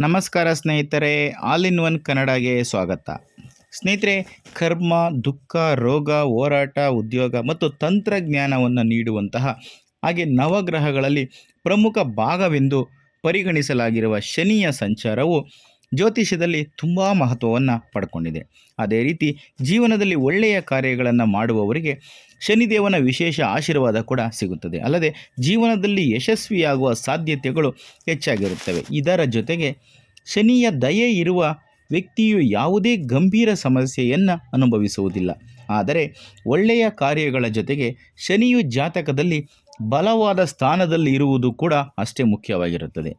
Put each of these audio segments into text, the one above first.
ನಮಸ್ಕಾರ ಸ್ನೇಹಿತರೆ, all in one ಕನ್ನಡಗೆ ಸ್ವಾಗತ. ಸ್ನೇಹಿತರೆ, ಕರ್ಮ, ದುಃಖ, ರೋಗ, ಹೋರಾಟ, ಉದ್ಯೋಗ ಮತ್ತು ತಂತ್ರಜ್ಞಾನವನ್ನು ನೀಡುವಂತಹ ಹಾಗೆ ನವಗ್ರಹಗಳಲ್ಲಿ ಪ್ರಮುಖ ಭಾಗವೆಂದು ಪರಿಗಣಿಸಲಾಗಿರುವ ಶನಿಯ ಸಂಚಾರವು ಜ್ಯೋತಿಷ್ಯದಲ್ಲಿ ತುಂಬ ಮಹತ್ವವನ್ನು ಪಡ್ಕೊಂಡಿದೆ. ಅದೇ ರೀತಿ ಜೀವನದಲ್ಲಿ ಒಳ್ಳೆಯ ಕಾರ್ಯಗಳನ್ನು ಮಾಡುವವರಿಗೆ ಶನಿದೇವನ ವಿಶೇಷ ಆಶೀರ್ವಾದ ಕೂಡ ಸಿಗುತ್ತದೆ. ಅಲ್ಲದೆ ಜೀವನದಲ್ಲಿ ಯಶಸ್ವಿಯಾಗುವ ಸಾಧ್ಯತೆಗಳು ಹೆಚ್ಚಾಗಿರುತ್ತವೆ. ಇದರ ಜೊತೆಗೆ ಶನಿಯ ದಯೆ ಇರುವ ವ್ಯಕ್ತಿಯು ಯಾವುದೇ ಗಂಭೀರ ಸಮಸ್ಯೆಯನ್ನು ಅನುಭವಿಸುವುದಿಲ್ಲ. ಆದರೆ ಒಳ್ಳೆಯ ಕಾರ್ಯಗಳ ಜೊತೆಗೆ ಶನಿಯು ಜಾತಕದಲ್ಲಿ ಬಲವಾದ ಸ್ಥಾನದಲ್ಲಿ ಇರುವುದು ಕೂಡ ಅಷ್ಟೇ ಮುಖ್ಯವಾಗಿರುತ್ತದೆ.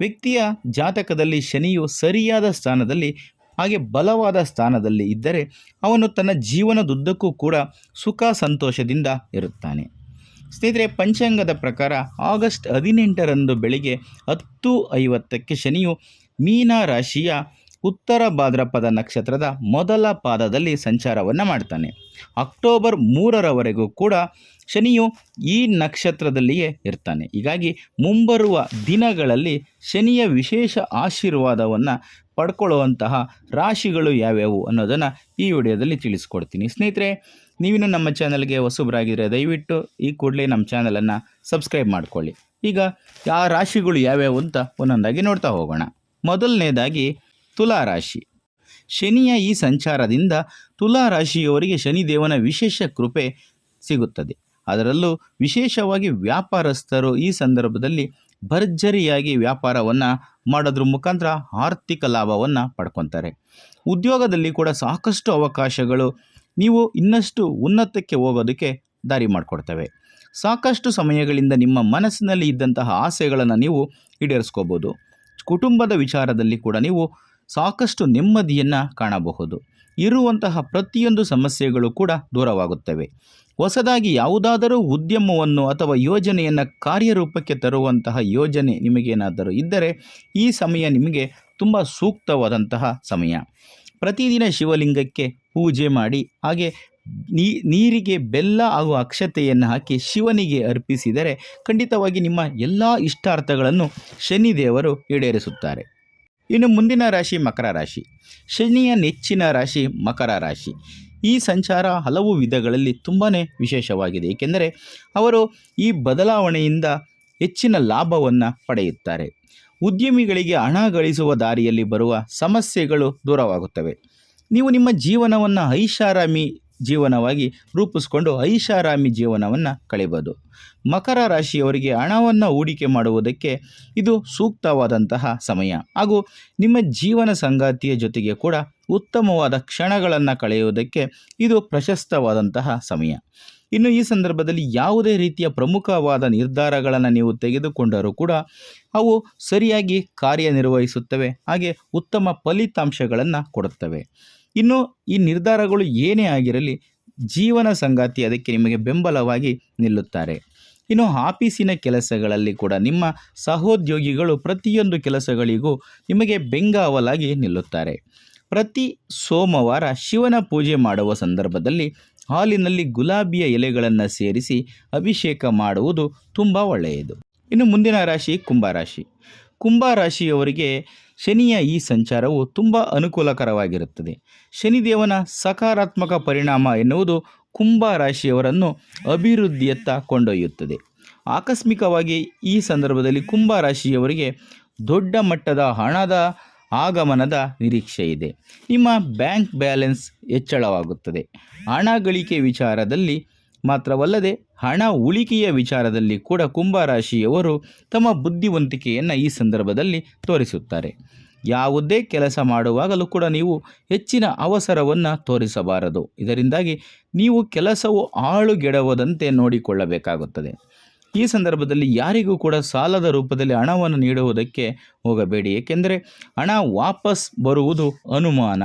ವ್ಯಕ್ತಿಯ ಜಾತಕದಲ್ಲಿ ಶನಿಯು ಸರಿಯಾದ ಸ್ಥಾನದಲ್ಲಿ, ಹಾಗೆ ಬಲವಾದ ಸ್ಥಾನದಲ್ಲಿ ಇದ್ದರೆ ಅವನು ತನ್ನ ಜೀವನದುದ್ದಕ್ಕೂ ಕೂಡ ಸುಖ ಸಂತೋಷದಿಂದ ಇರುತ್ತಾನೆ. ಸ್ನೇಹಿತರೆ, ಪಂಚಾಂಗದ ಪ್ರಕಾರ ಆಗಸ್ಟ್ ಹದಿನೆಂಟರಂದು ಬೆಳಿಗ್ಗೆ ಹತ್ತು ಐವತ್ತಕ್ಕೆ ಶನಿಯು ಮೀನ ರಾಶಿಯ ಉತ್ತರ ಭಾದ್ರಪದ ನಕ್ಷತ್ರದ ಮೊದಲ ಪಾದದಲ್ಲಿ ಸಂಚಾರವನ್ನು ಮಾಡ್ತಾನೆ. ಅಕ್ಟೋಬರ್ ಮೂರರವರೆಗೂ ಕೂಡ ಶನಿಯು ಈ ನಕ್ಷತ್ರದಲ್ಲಿಯೇ ಇರ್ತಾನೆ. ಹೀಗಾಗಿ ಮುಂಬರುವ ದಿನಗಳಲ್ಲಿ ಶನಿಯ ವಿಶೇಷ ಆಶೀರ್ವಾದವನ್ನು ಪಡ್ಕೊಳ್ಳುವಂತಹ ರಾಶಿಗಳು ಯಾವ್ಯಾವು ಅನ್ನೋದನ್ನು ಈ ವಿಡಿಯೋದಲ್ಲಿ ತಿಳಿಸ್ಕೊಡ್ತೀನಿ. ಸ್ನೇಹಿತರೆ, ನೀವಿನ್ನು ನಮ್ಮ ಚಾನಲ್ಗೆ ಹೊಸಬರಾಗಿದ್ದರೆ ದಯವಿಟ್ಟು ಈ ಕೂಡಲೇ ನಮ್ಮ ಚಾನಲನ್ನು ಸಬ್ಸ್ಕ್ರೈಬ್ ಮಾಡಿಕೊಳ್ಳಿ. ಈಗ ಆ ರಾಶಿಗಳು ಯಾವ್ಯಾವು ಅಂತ ಒಂದೊಂದಾಗಿ ನೋಡ್ತಾ ಹೋಗೋಣ. ಮೊದಲನೇದಾಗಿ ತುಲಾ ರಾಶಿ. ಶನಿಯ ಈ ಸಂಚಾರದಿಂದ ತುಲಾ ರಾಶಿಯವರಿಗೆ ಶನಿದೇವನ ವಿಶೇಷ ಕೃಪೆ ಸಿಗುತ್ತದೆ. ಅದರಲ್ಲೂ ವಿಶೇಷವಾಗಿ ವ್ಯಾಪಾರಸ್ಥರು ಈ ಸಂದರ್ಭದಲ್ಲಿ ಭರ್ಜರಿಯಾಗಿ ವ್ಯಾಪಾರವನ್ನು ಮಾಡೋದ್ರ ಮುಖಾಂತರ ಆರ್ಥಿಕ ಲಾಭವನ್ನು ಪಡ್ಕೊತಾರೆ. ಉದ್ಯೋಗದಲ್ಲಿ ಕೂಡ ಸಾಕಷ್ಟು ಅವಕಾಶಗಳು ನೀವು ಇನ್ನಷ್ಟು ಉನ್ನತಕ್ಕೆ ಹೋಗೋದಕ್ಕೆ ದಾರಿ ಮಾಡಿಕೊಡ್ತವೆ. ಸಾಕಷ್ಟು ಸಮಯಗಳಿಂದ ನಿಮ್ಮ ಮನಸ್ಸಿನಲ್ಲಿ ಇದ್ದಂತಹ ಆಸೆಗಳನ್ನು ನೀವು ಈಡೇರಿಸ್ಕೋಬೋದು. ಕುಟುಂಬದ ವಿಚಾರದಲ್ಲಿ ಕೂಡ ನೀವು ಸಾಕಷ್ಟು ನೆಮ್ಮದಿಯನ್ನು ಕಾಣಬಹುದು. ಇರುವಂತಹ ಪ್ರತಿಯೊಂದು ಸಮಸ್ಯೆಗಳು ಕೂಡ ದೂರವಾಗುತ್ತವೆ. ಹೊಸದಾಗಿ ಯಾವುದಾದರೂ ಉದ್ಯಮವನ್ನು ಅಥವಾ ಯೋಜನೆಯನ್ನು ಕಾರ್ಯರೂಪಕ್ಕೆ ತರುವಂತಹ ಯೋಜನೆ ನಿಮಗೇನಾದರೂ ಇದ್ದರೆ ಈ ಸಮಯ ನಿಮಗೆ ತುಂಬ ಸೂಕ್ತವಾದಂತಹ ಸಮಯ. ಪ್ರತಿದಿನ ಶಿವಲಿಂಗಕ್ಕೆ ಪೂಜೆ ಮಾಡಿ, ಹಾಗೆ ನೀರಿಗೆ ಬೆಲ್ಲ ಹಾಗೂ ಅಕ್ಷತೆಯನ್ನು ಹಾಕಿ ಶಿವನಿಗೆ ಅರ್ಪಿಸಿದರೆ ಖಂಡಿತವಾಗಿ ನಿಮ್ಮ ಎಲ್ಲ ಇಷ್ಟಾರ್ಥಗಳನ್ನು ಶನಿದೇವರು ಈಡೇರಿಸುತ್ತಾರೆ. ಇನ್ನು ಮುಂದಿನ ರಾಶಿ ಮಕರ ರಾಶಿ. ಶನಿಯ ನೆಚ್ಚಿನ ರಾಶಿ ಮಕರ ರಾಶಿ. ಈ ಸಂಚಾರ ಹಲವು ವಿಧಗಳಲ್ಲಿ ತುಂಬಾ ವಿಶೇಷವಾಗಿದೆ. ಏಕೆಂದರೆ ಅವರು ಈ ಬದಲಾವಣೆಯಿಂದ ಹೆಚ್ಚಿನ ಲಾಭವನ್ನು ಪಡೆಯುತ್ತಾರೆ. ಉದ್ಯಮಿಗಳಿಗೆ ಹಣ ಗಳಿಸುವ ದಾರಿಯಲ್ಲಿ ಬರುವ ಸಮಸ್ಯೆಗಳು ದೂರವಾಗುತ್ತವೆ. ನೀವು ನಿಮ್ಮ ಜೀವನವನ್ನು ಐಷಾರಾಮಿ ಜೀವನವಾಗಿ ರೂಪಿಸ್ಕೊಂಡು ಐಷಾರಾಮಿ ಜೀವನವನ್ನು ಕಳೆಯಬಹುದು ಮಕರ ರಾಶಿಯವರಿಗೆ ಹಣವನ್ನು ಹೂಡಿಕೆ ಮಾಡುವುದಕ್ಕೆ ಇದು ಸೂಕ್ತವಾದಂತಹ ಸಮಯ. ಹಾಗೂ ನಿಮ್ಮ ಜೀವನ ಸಂಗಾತಿಯ ಜೊತೆಗೆ ಕೂಡ ಉತ್ತಮವಾದ ಕ್ಷಣಗಳನ್ನು ಕಳೆಯುವುದಕ್ಕೆ ಇದು ಪ್ರಶಸ್ತವಾದಂತಹ ಸಮಯ. ಇನ್ನು ಈ ಸಂದರ್ಭದಲ್ಲಿ ಯಾವುದೇ ರೀತಿಯ ಪ್ರಮುಖವಾದ ನಿರ್ಧಾರಗಳನ್ನು ನೀವು ತೆಗೆದುಕೊಂಡರೂ ಕೂಡ ಅವು ಸರಿಯಾಗಿ ಕಾರ್ಯನಿರ್ವಹಿಸುತ್ತವೆ. ಹಾಗೆ ಉತ್ತಮ ಫಲಿತಾಂಶಗಳನ್ನು ಕೊಡುತ್ತವೆ. ಇನ್ನು ಈ ನಿರ್ಧಾರಗಳು ಏನೇ ಆಗಿರಲಿ ಜೀವನ ಸಂಗಾತಿ ಅದಕ್ಕೆ ನಿಮಗೆ ಬೆಂಬಲವಾಗಿ ನಿಲ್ಲುತ್ತಾರೆ. ಇನ್ನು ಆಫೀಸಿನ ಕೆಲಸಗಳಲ್ಲಿ ಕೂಡ ನಿಮ್ಮ ಸಹೋದ್ಯೋಗಿಗಳು ಪ್ರತಿಯೊಂದು ಕೆಲಸಗಳಿಗೂ ನಿಮಗೆ ಬೆಂಗಾವಲಾಗಿ ನಿಲ್ಲುತ್ತಾರೆ. ಪ್ರತಿ ಸೋಮವಾರ ಶಿವನ ಪೂಜೆ ಮಾಡುವ ಸಂದರ್ಭದಲ್ಲಿ ಹಾಲಿನಲ್ಲಿ ಗುಲಾಬಿಯ ಎಲೆಗಳನ್ನು ಸೇರಿಸಿ ಅಭಿಷೇಕ ಮಾಡುವುದು ತುಂಬ ಒಳ್ಳೆಯದು. ಇನ್ನು ಮುಂದಿನ ರಾಶಿ ಕುಂಭರಾಶಿ ಕುಂಭರಾಶಿಯವರಿಗೆ ಶನಿಯ ಈ ಸಂಚಾರವು ತುಂಬ ಅನುಕೂಲಕರವಾಗಿರುತ್ತದೆ. ಶನಿದೇವನ ಸಕಾರಾತ್ಮಕ ಪರಿಣಾಮ ಎನ್ನುವುದು ಕುಂಭ ರಾಶಿಯವರನ್ನು ಅಭಿವೃದ್ಧಿಯತ್ತ ಕೊಂಡೊಯ್ಯುತ್ತದೆ. ಆಕಸ್ಮಿಕವಾಗಿ ಈ ಸಂದರ್ಭದಲ್ಲಿ ಕುಂಭ ರಾಶಿಯವರಿಗೆ ದೊಡ್ಡ ಮಟ್ಟದ ಹಣದ ಆಗಮನದ ನಿರೀಕ್ಷೆ ಇದೆ ನಿಮ್ಮ ಬ್ಯಾಂಕ್ ಬ್ಯಾಲೆನ್ಸ್ ಹೆಚ್ಚಳವಾಗುತ್ತದೆ. ಹಣ ಗಳಿಕೆ ವಿಚಾರದಲ್ಲಿ ಮಾತ್ರವಲ್ಲದೆ ಹಣ ಉಳಿಕೆಯ ವಿಚಾರದಲ್ಲಿ ಕೂಡ ಕುಂಭರಾಶಿಯವರು ತಮ್ಮ ಬುದ್ಧಿವಂತಿಕೆಯನ್ನು ಈ ಸಂದರ್ಭದಲ್ಲಿ ತೋರಿಸುತ್ತಾರೆ. ಯಾವುದೇ ಕೆಲಸ ಮಾಡುವಾಗಲೂ ಕೂಡ ನೀವು ಹೆಚ್ಚಿನ ಅವಸರವನ್ನು ತೋರಿಸಬಾರದು. ಇದರಿಂದಾಗಿ ನೀವು ಕೆಲಸವು ಆಳುಗೆಡವದಂತೆ ನೋಡಿಕೊಳ್ಳಬೇಕಾಗುತ್ತದೆ. ಈ ಸಂದರ್ಭದಲ್ಲಿ ಯಾರಿಗೂ ಕೂಡ ಸಾಲದ ರೂಪದಲ್ಲಿ ಹಣವನ್ನು ನೀಡುವುದಕ್ಕೆ ಹೋಗಬೇಡಿ. ಏಕೆಂದರೆ ಹಣ ವಾಪಸ್ ಬರುವುದು ಅನುಮಾನ.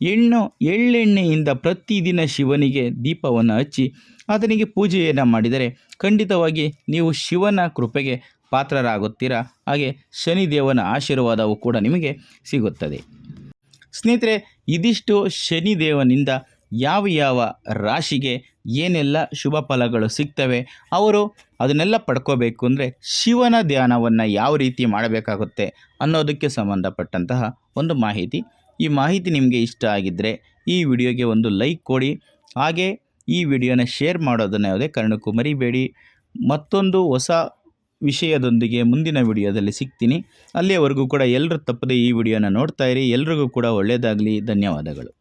ಎಣ್ಣು ಎಳ್ಳೆಣ್ಣೆಯಿಂದ ಪ್ರತಿದಿನ ಶಿವನಿಗೆ ದೀಪವನ್ನು ಹಚ್ಚಿ ಆತನಿಗೆ ಪೂಜೆಯನ್ನು ಮಾಡಿದರೆ ಖಂಡಿತವಾಗಿ ನೀವು ಶಿವನ ಕೃಪೆಗೆ ಪಾತ್ರರಾಗುತ್ತೀರಾ? ಹಾಗೆ ಶನಿದೇವನ ಆಶೀರ್ವಾದವು ಕೂಡ ನಿಮಗೆ ಸಿಗುತ್ತದೆ. ಸ್ನೇಹಿತರೆ, ಇದಿಷ್ಟು ಶನಿದೇವನಿಂದ ಯಾವ ಯಾವ ರಾಶಿಗೆ ಏನೆಲ್ಲ ಶುಭ ಫಲಗಳು ಸಿಗ್ತವೆ, ಅವರು ಅದನ್ನೆಲ್ಲ ಪಡ್ಕೋಬೇಕು ಅಂದರೆ ಶಿವನ ಧ್ಯಾನವನ್ನು ಯಾವ ರೀತಿ ಮಾಡಬೇಕಾಗುತ್ತೆ ಅನ್ನೋದಕ್ಕೆ ಸಂಬಂಧಪಟ್ಟಂತಹ ಒಂದು ಮಾಹಿತಿ ಈ ಮಾಹಿತಿ ನಿಮಗೆ ಇಷ್ಟ ಆಗಿದ್ದರೆ ಈ ವಿಡಿಯೋಗೆ ಒಂದು ಲೈಕ್ ಕೊಡಿ. ಹಾಗೆ ಈ ವಿಡಿಯೋನ ಶೇರ್ ಮಾಡೋದನ್ನು ಯಾವುದೇ ಕಾರಣಕ್ಕೂ ಮರಿಬೇಡಿ. ಮತ್ತೊಂದು ಹೊಸ ವಿಷಯದೊಂದಿಗೆ ಮುಂದಿನ ವಿಡಿಯೋದಲ್ಲಿ ಸಿಗ್ತೀನಿ. ಅಲ್ಲಿಯವರೆಗೂ ಕೂಡ ಎಲ್ಲರೂ ತಪ್ಪದೆ ಈ ವಿಡಿಯೋನ ನೋಡ್ತಾ ಇರಿ. ಎಲ್ರಿಗೂ ಕೂಡ ಒಳ್ಳೆಯದಾಗಲಿ. ಧನ್ಯವಾದಗಳು.